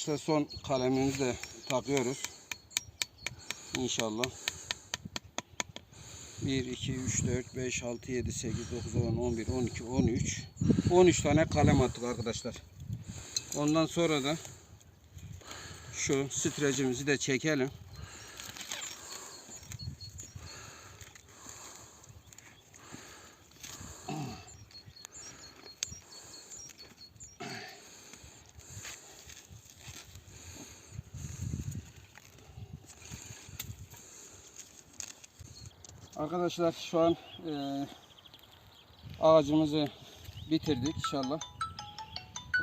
Arkadaşlar son kalemimizi de takıyoruz. İnşallah. 1, 2, 3, 4, 5, 6, 7, 8, 9, 10, 11, 12, 13. 13 tane kalem attık arkadaşlar. Ondan sonra da şu strecimizi de çekelim. Arkadaşlar şu an e, ağacımızı bitirdik inşallah.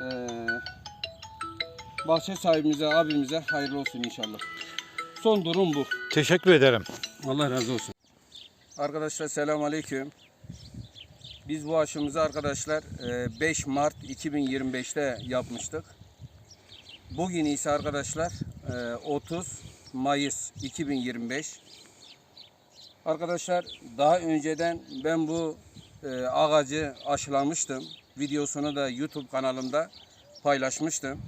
E, bahçe sahibimize, abimize hayırlı olsun inşallah. Son durum bu. Teşekkür ederim. Allah razı olsun. Arkadaşlar selam aleyküm. Biz bu aşımızı arkadaşlar e, 5 Mart 2025'te yapmıştık. Bugün ise arkadaşlar e, 30 Mayıs 2025. Arkadaşlar daha önceden ben bu e, ağacı aşılamıştım. Videosunu da YouTube kanalımda paylaşmıştım.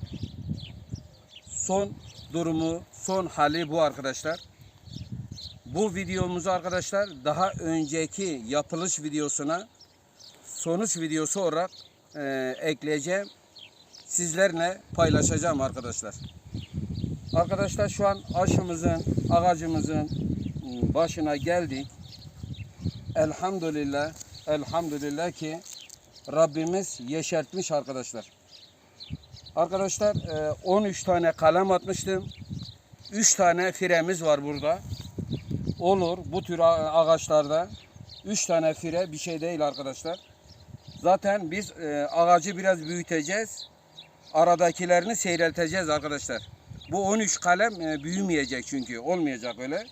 Son durumu, son hali bu arkadaşlar. Bu videomuzu arkadaşlar daha önceki yapılış videosuna sonuç videosu olarak e, ekleyeceğim. Sizlerle paylaşacağım arkadaşlar. Arkadaşlar şu an aşımızın, ağacımızın başına geldik. Elhamdülillah, elhamdülillah ki Rabbimiz yeşertmiş arkadaşlar. Arkadaşlar e, 13 tane kalem atmıştım. 3 tane firemiz var burada. Olur bu tür ağaçlarda 3 tane fire bir şey değil arkadaşlar. Zaten biz e, ağacı biraz büyüteceğiz. Aradakilerini seyrelteceğiz arkadaşlar. Bu 13 kalem e, büyümeyecek çünkü olmayacak öyle.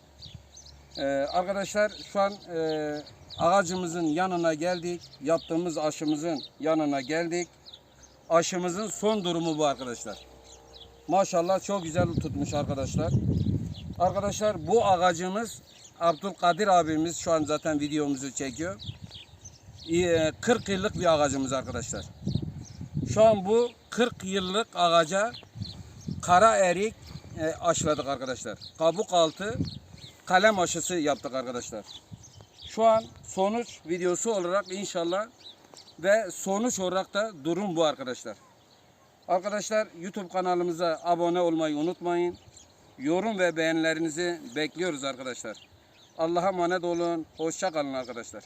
Ee, arkadaşlar şu an e, ağacımızın yanına geldik. Yaptığımız aşımızın yanına geldik. Aşımızın son durumu bu arkadaşlar. Maşallah çok güzel tutmuş arkadaşlar. Arkadaşlar bu ağacımız Abdülkadir abimiz şu an zaten videomuzu çekiyor. Ee, 40 yıllık bir ağacımız arkadaşlar. Şu an bu 40 yıllık ağaca kara erik e, aşıladık arkadaşlar. Kabuk altı kalem aşısı yaptık arkadaşlar. Şu an sonuç videosu olarak inşallah ve sonuç olarak da durum bu arkadaşlar. Arkadaşlar YouTube kanalımıza abone olmayı unutmayın. Yorum ve beğenilerinizi bekliyoruz arkadaşlar. Allah'a emanet olun. Hoşça kalın arkadaşlar.